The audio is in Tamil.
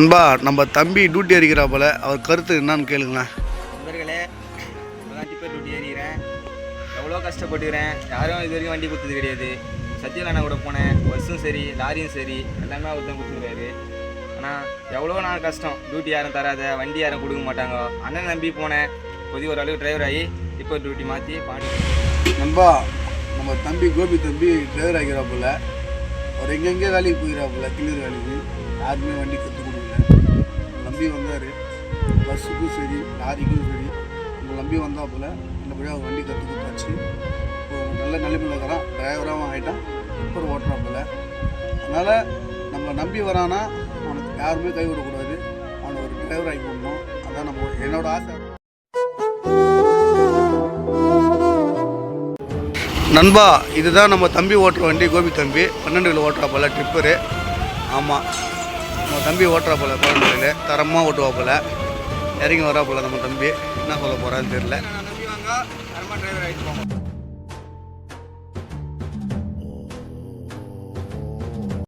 நண்பா நம்ம தம்பி டியூட்டி அடிக்கிறா போல. அவர் கருத்து என்னன்னு கேளுங்களேன். நண்பர்களே டிப்பர் டியூட்டி ஏறிக்கிறேன். எவ்வளோ கஷ்டப்பட்டுக்கிறேன். யாரும் இது வரைக்கும் வண்டி கொடுத்தது கிடையாது. அண்ணா கூட போனேன். பஸ்ஸும் சரி லாரியும் சரி எல்லாமே அவர் தான் கொடுத்துருக்காரு. ஆனால் எவ்வளோ நாள் கஷ்டம். டியூட்டி யாரும் தராத வண்டி யாரும் கொடுக்க மாட்டாங்க. அண்ணன் நம்பி போனேன். புதிய ஒரு அளவுக்கு டிரைவர் ஆகி டிப்பர் டியூட்டி மாற்றி பாண்டி நண்பா நம்ம தம்பி கோபி தம்பி டிரைவர் ஆகிறா போல அவர் எங்கெங்கே வேலைக்கு போகிறா போல கிளியர் வேலைக்கு யாருமே வண்டி கற்றுக் கொடுக்கல. நம்பி வந்தார். பஸ்ஸுக்கும் சரி லாரிக்கும் சரி. நம்ம நம்பி வந்தா போல நல்லபடியாக அவர் வண்டி கற்றுக் கொடுத்தாச்சு இப்போ நல்ல நிலைமையில் இருக்கிறான் டிரைவராகவும் ஆகிட்டான் இப்போ ஓட்டுறா போல். அதனால் நம்ம நம்பி வரானா அவனுக்கு யாருமே கைவிடக்கூடாது அவனை ஒரு டிரைவர் ஆகி போடணும் அதான் நம்ம என்னோட ஆசை. நண்பா இதுதான் நம்ம தம்பி ஓட்டுற வண்டி கோபி தம்பி. பன்னெண்டு கிலோ ஓட்டுறா போல் ட்ரிப்பரு ஆமாம் நம்ம தம்பி ஓட்டுறா போல பன்னெண்டு தரமாக ஓட்டுவா போல. இறங்கி வரா போல நம்ம தம்பி. என்ன சொல்ல போகிறான்னு தெரியல.